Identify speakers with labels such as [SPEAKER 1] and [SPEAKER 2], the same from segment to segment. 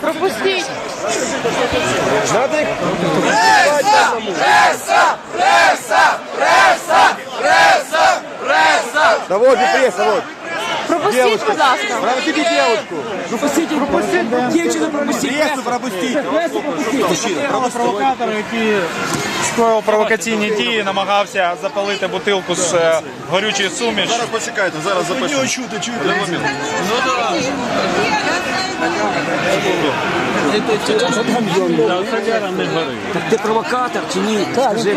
[SPEAKER 1] Пропустіть.
[SPEAKER 2] Да вот же пресса, вот.
[SPEAKER 1] Пропустіть, будь ласка.
[SPEAKER 2] Пропустите девушку.
[SPEAKER 3] Пропустіть, пропустіть, дівчину пропустіть.
[SPEAKER 2] Прессу пропустите.
[SPEAKER 3] Пресу пропустіть.
[SPEAKER 4] Провокатор, який скоїв провокаційні дії, намагався запалити бутилку з е, горючою суміш.
[SPEAKER 2] Зараз почекайте, зараз запишемо. чути, чути.
[SPEAKER 3] Так ти провокатор чи ні? Скажи.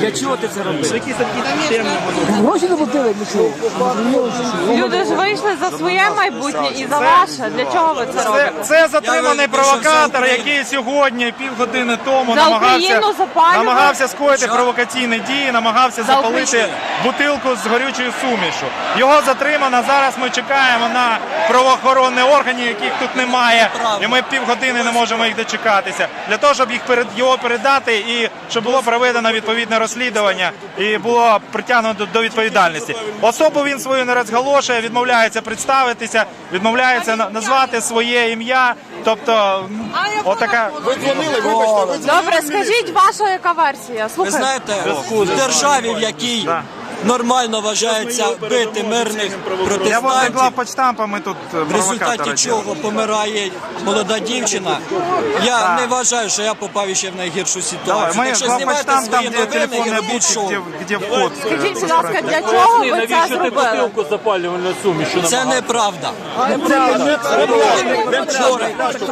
[SPEAKER 3] Для чого ти це робиш? Гроші заплатили для чого?
[SPEAKER 1] Люди ж вийшли за своє майбутнє і за ваше. Для чого ви це
[SPEAKER 4] Це,
[SPEAKER 1] робите?
[SPEAKER 4] це затриманий провокатор, який сьогодні, півгодини тому,
[SPEAKER 1] За
[SPEAKER 4] намагався,
[SPEAKER 1] Україну
[SPEAKER 4] намагався скоїти провокаційні дії, намагався
[SPEAKER 1] За
[SPEAKER 4] запалити
[SPEAKER 1] Україну.
[SPEAKER 4] бутилку з горючою сумішу. Його затримано. Зараз ми чекаємо на правоохоронні органи, яких тут немає. І ми півгодини не можемо їх дочекатися. Для того, щоб їх перед його передати і щоб було проведено відповідне розслідування і було притягнуто до відповідальності. Особу він свою не розголошує, відмовляється представитися, відмовляється на- назвати своє ім'я. Тобто, отака.
[SPEAKER 2] Ви дзвонили, вибачте, ви
[SPEAKER 1] Добре, скажіть ваша яка версія?
[SPEAKER 5] Ви
[SPEAKER 1] Слухай.
[SPEAKER 5] знаєте, в державі, в якій нормально вважається бити мирних
[SPEAKER 4] Я возле
[SPEAKER 5] протестантів,
[SPEAKER 4] ми тут е,
[SPEAKER 5] в результаті
[SPEAKER 4] провокатора
[SPEAKER 5] чого помирає молода дівчина. Я не вважаю, що я попав ще в найгіршу ситуацію.
[SPEAKER 4] мы
[SPEAKER 5] Так що знімайте
[SPEAKER 4] там,
[SPEAKER 5] свої новини і робіть шоу.
[SPEAKER 4] вход.
[SPEAKER 1] Скажіть, будь ласка, для чого ви це зробили?
[SPEAKER 6] запалювальну суміш.
[SPEAKER 5] Це неправда.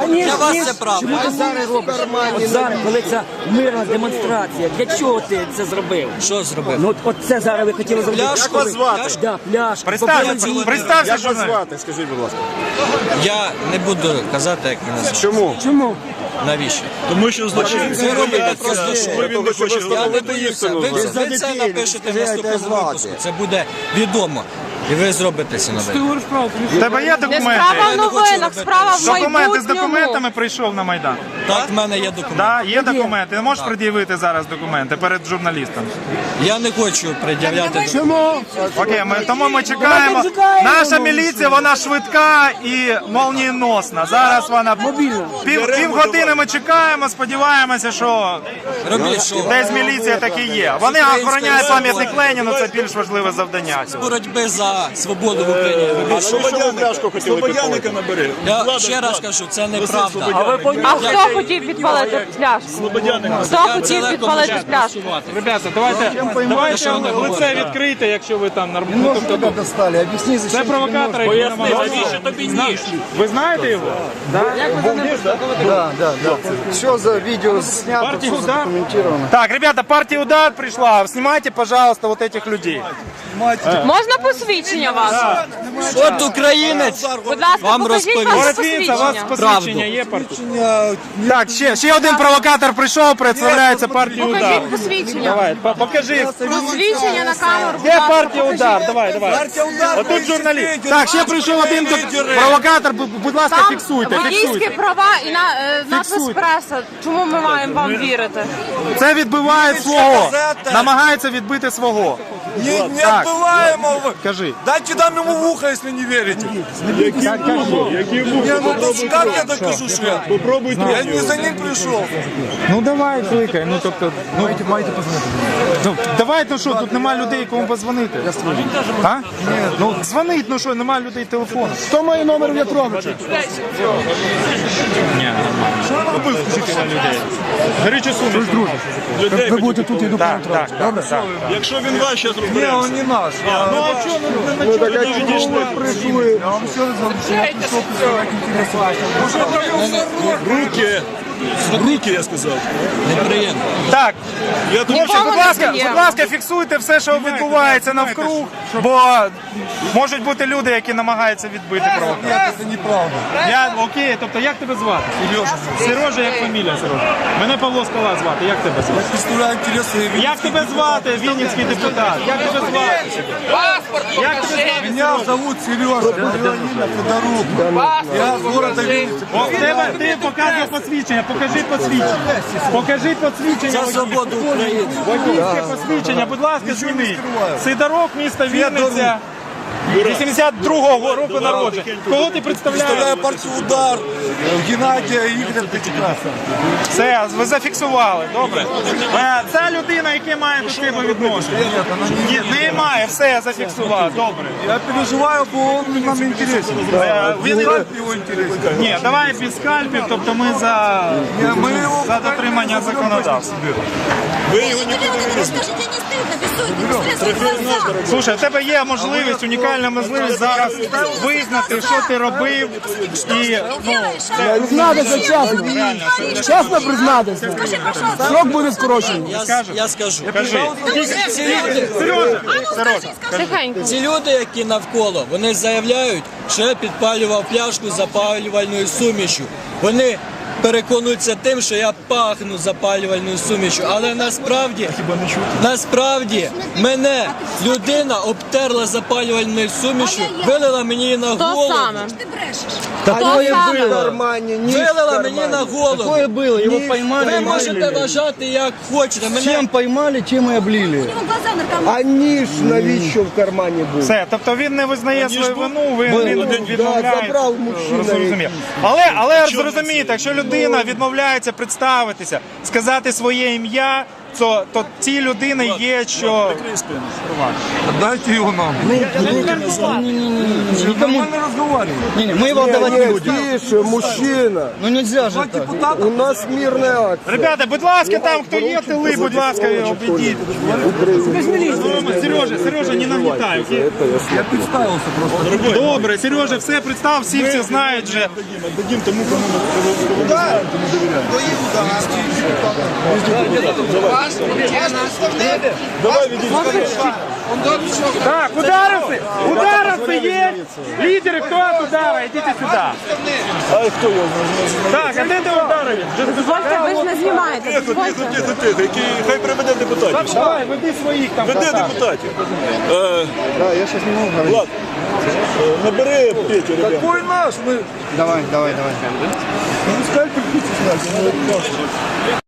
[SPEAKER 5] Для вас це правда.
[SPEAKER 3] Чому ти зараз робиш? От зараз, коли ця мирна демонстрація, для чого ти це зробив?
[SPEAKER 5] Що зробив?
[SPEAKER 3] Ну от, от це зараз ви хотіли зробити.
[SPEAKER 5] Пляшку?
[SPEAKER 3] Як вас звати?
[SPEAKER 5] Пляшку?
[SPEAKER 3] Да, пляшку. Побили
[SPEAKER 4] представся,
[SPEAKER 2] Як вас звати, скажіть, будь ласка.
[SPEAKER 5] Я не буду казати, як мене звати.
[SPEAKER 2] Чому?
[SPEAKER 3] Чому?
[SPEAKER 5] Навіщо?
[SPEAKER 6] Тому що злочинці
[SPEAKER 5] Ви робите просто шоу.
[SPEAKER 2] Він не хоче
[SPEAKER 5] Я не боюся. Ви, ви це напишете в наступному випуску. Це буде відомо. І ви зробите це новини.
[SPEAKER 4] В тебе є
[SPEAKER 1] Не
[SPEAKER 4] документи?
[SPEAKER 1] справа в новинах, справа в
[SPEAKER 4] Документи з
[SPEAKER 1] майбутньому.
[SPEAKER 4] документами прийшов на Майдан.
[SPEAKER 5] Так, в мене є документи.
[SPEAKER 4] Да, є документи. Ти можеш пред'явити зараз документи перед журналістом?
[SPEAKER 5] Я не хочу пред'являти.
[SPEAKER 3] Чому?
[SPEAKER 4] Окей, ми тому ми чекаємо. Наша міліція, вона швидка і молнієносна. Зараз вона пів, години ми чекаємо, сподіваємося, що
[SPEAKER 5] Робіть
[SPEAKER 4] десь міліція таки є. Вони охороняють пам'ятник Леніну, це більш важливе завдання.
[SPEAKER 5] Боротьби за свободу в Україні. Робіть шоу.
[SPEAKER 6] Слободяника набери.
[SPEAKER 5] Я ще раз кажу, це неправда.
[SPEAKER 1] А хто хотів підпалити пляшку? Хто хотів підпалити пляшку?
[SPEAKER 4] Ребята, давайте, давайте лице відкрите, якщо ви там нормально.
[SPEAKER 2] Достали? Об'ясні,
[SPEAKER 4] це провокатор, який намагається.
[SPEAKER 6] тобі ніж?
[SPEAKER 4] Ви знаєте його?
[SPEAKER 2] Да, да, да. Все за видео снято, все задокументировано.
[SPEAKER 4] Так, ребята, партия «Удар» пришла. Снимайте, пожалуйста, вот этих людей.
[SPEAKER 1] Можна посвідчення ваше?
[SPEAKER 5] От українець
[SPEAKER 1] Будь ласка,
[SPEAKER 5] вам
[SPEAKER 1] покажіть
[SPEAKER 5] розповість.
[SPEAKER 1] ваше
[SPEAKER 4] у вас
[SPEAKER 1] посвідчення.
[SPEAKER 4] посвідчення є партія? Так, ще, ще один провокатор прийшов, представляється партія «Удар».
[SPEAKER 1] Покажіть посвідчення.
[SPEAKER 4] Давай, по- покажи.
[SPEAKER 1] Посвідчення на камеру. будь
[SPEAKER 4] Де
[SPEAKER 1] ласка,
[SPEAKER 4] партія
[SPEAKER 1] покажіть.
[SPEAKER 4] «Удар»? Давай, давай. Отут журналіст. Так, ще прийшов один до- провокатор, бу- будь ласка,
[SPEAKER 1] Там
[SPEAKER 4] фіксуйте,
[SPEAKER 1] водійські
[SPEAKER 4] фіксуйте.
[SPEAKER 1] права і на е, наша
[SPEAKER 4] Фіксуйте.
[SPEAKER 1] преса. Чому ми маємо вам вірити?
[SPEAKER 4] Це відбиває свого. Намагається відбити свого.
[SPEAKER 7] Не, не
[SPEAKER 4] Так.
[SPEAKER 7] отбываем.
[SPEAKER 4] Кажи.
[SPEAKER 7] Дайте дам ему в ухо, если не верите. Не, ну то как я докажу, что я?
[SPEAKER 6] Попробуйте.
[SPEAKER 7] Я не за ним пришел.
[SPEAKER 4] Ну давай, кликай. Ну тобто, ну маєте, маєте позвонити. Ну давай, ну що, тут немає людей, кому позвонити. Я А? Ні. Ну дзвонить, ну що, немає людей телефону.
[SPEAKER 2] Хто має номер В'ятровича?
[SPEAKER 4] Ні, нормально. Людей. Горючу суміш.
[SPEAKER 2] Ви будете тут, я йду
[SPEAKER 4] Так, так, так, так.
[SPEAKER 6] Якщо він ваш, зараз
[SPEAKER 7] Не, он не наш.
[SPEAKER 4] Ну а ну на
[SPEAKER 2] Ну
[SPEAKER 4] чого?
[SPEAKER 2] так, а чому ви прийшли? Я вам все говорю, що я представляти інтереси.
[SPEAKER 6] Руки. Руки, я сказав.
[SPEAKER 5] Неприємно.
[SPEAKER 4] Так,
[SPEAKER 6] Я тут
[SPEAKER 4] хлопці, будь
[SPEAKER 1] не
[SPEAKER 4] ласка,
[SPEAKER 1] приємно.
[SPEAKER 4] будь ласка, фіксуйте все, що відбувається навкруг, бо можуть бути люди, які намагаються відбити провокацію.
[SPEAKER 7] Это неправда.
[SPEAKER 4] Я окей, тобто як тебе звати? Сережа. Сережа, як фамілія Сережа. Мене Павло Скала звати. Як тебе звати?
[SPEAKER 7] Представляю интересы.
[SPEAKER 4] Як тебе звати, Вінницький депутат? Як тебе звати? Як тебе звати?
[SPEAKER 7] Меня зовут Сережа, мое имя Федорук. Я с города Винницы.
[SPEAKER 4] О, в тебе ти показує посвідчення, покажи посвідчення. Покажи посвідчення.
[SPEAKER 5] За свободу України.
[SPEAKER 4] Водійське посвідчення, будь ласка, зніми. Сидорок, місто Вінниця. 82-го року народження. Кого ти представляєш?
[SPEAKER 7] Представляю партію удар Геннадія Ігоря Ткачука.
[SPEAKER 4] Все, ви зафіксували, добре. Е, Ця людина, яке має до тебе відношення? Ні, немає, все, я зафіксував, добре.
[SPEAKER 7] Я переживаю, бо він нам інтересен.
[SPEAKER 4] Е, Він
[SPEAKER 7] його інтересен.
[SPEAKER 4] Ні, давай без скальпів, тобто ми за,
[SPEAKER 7] Ми його
[SPEAKER 4] за дотримання законодавства.
[SPEAKER 6] Ви його нікуди не
[SPEAKER 8] в глаза.
[SPEAKER 4] Слушай, в тебе є можливість, унікальна можливість зараз визнати, що ти робив. І ну, це
[SPEAKER 3] Признатися чесно. Чесно признатися. Срок буде скорочений.
[SPEAKER 5] Я, я скажу.
[SPEAKER 4] кажи.
[SPEAKER 5] Ці люди,
[SPEAKER 4] Сережа.
[SPEAKER 1] Тихенько.
[SPEAKER 5] ці люди, які навколо, вони заявляють, що я підпалював пляшку запалювальною сумішю. Вони переконуються тим, що я пахну запалювальною сумішю. Але насправді, насправді мене людина обтерла запалювальною сумішю, вилила мені на
[SPEAKER 1] То
[SPEAKER 5] голову.
[SPEAKER 1] саме.
[SPEAKER 8] Ты брешешь.
[SPEAKER 1] То саме.
[SPEAKER 5] Вилила мені на голову.
[SPEAKER 3] Такое было, его поймали.
[SPEAKER 5] Ви
[SPEAKER 3] и
[SPEAKER 5] можете
[SPEAKER 3] облили.
[SPEAKER 5] вважати як хочете. Мене
[SPEAKER 3] Чем поймали, тем и
[SPEAKER 8] У
[SPEAKER 3] облили.
[SPEAKER 8] него глаза наркоманы.
[SPEAKER 3] Они ж навіщо в кармані були?
[SPEAKER 4] Все, тобто він не визнає свою вину, він, він
[SPEAKER 3] Да,
[SPEAKER 4] відмовляється.
[SPEAKER 3] забрав мужчина
[SPEAKER 4] Зрозумів. Але, але зрозумійте, якщо людина відмовляється представитися, сказати своє ім'я, то, то цій людини є що.
[SPEAKER 7] Дайте його нам. Нормально разговаривать.
[SPEAKER 3] Не, не, мы его отдавать не будем.
[SPEAKER 9] Тише, мужчина.
[SPEAKER 3] Ну нельзя же так.
[SPEAKER 9] У нас мирная акция.
[SPEAKER 4] Ребята, будь ласка, там хто є, тили, будь ласка, обійдіть. Сережа, Сережа, не нагнітай. окей?
[SPEAKER 7] Я представився просто.
[SPEAKER 4] Добре, Сережа, все представ, всі все знають вже.
[SPEAKER 6] дадим тому, кому ми знаємо, кому довіряємо. Давай ведіть.
[SPEAKER 4] Так, ударовцы, ударовцы есть. Лидеры, кто от удара, идите сюда.
[SPEAKER 6] А хто його знає?
[SPEAKER 4] Так, а де ти ударовець?
[SPEAKER 1] Дозвольте, ви ж не знімаєте.
[SPEAKER 6] Тихо, тихо,
[SPEAKER 1] Дозвольте.
[SPEAKER 6] тихо, тихо. Який- Хай приведе депутатів.
[SPEAKER 4] Давай, веди своїх там.
[SPEAKER 6] Веде
[SPEAKER 4] красавців.
[SPEAKER 6] депутатів. Е, Влад, е, набери Петю, ребят.
[SPEAKER 7] Какой наш? Мы...
[SPEAKER 9] Давай, давай, давай.
[SPEAKER 7] Ну, скальпель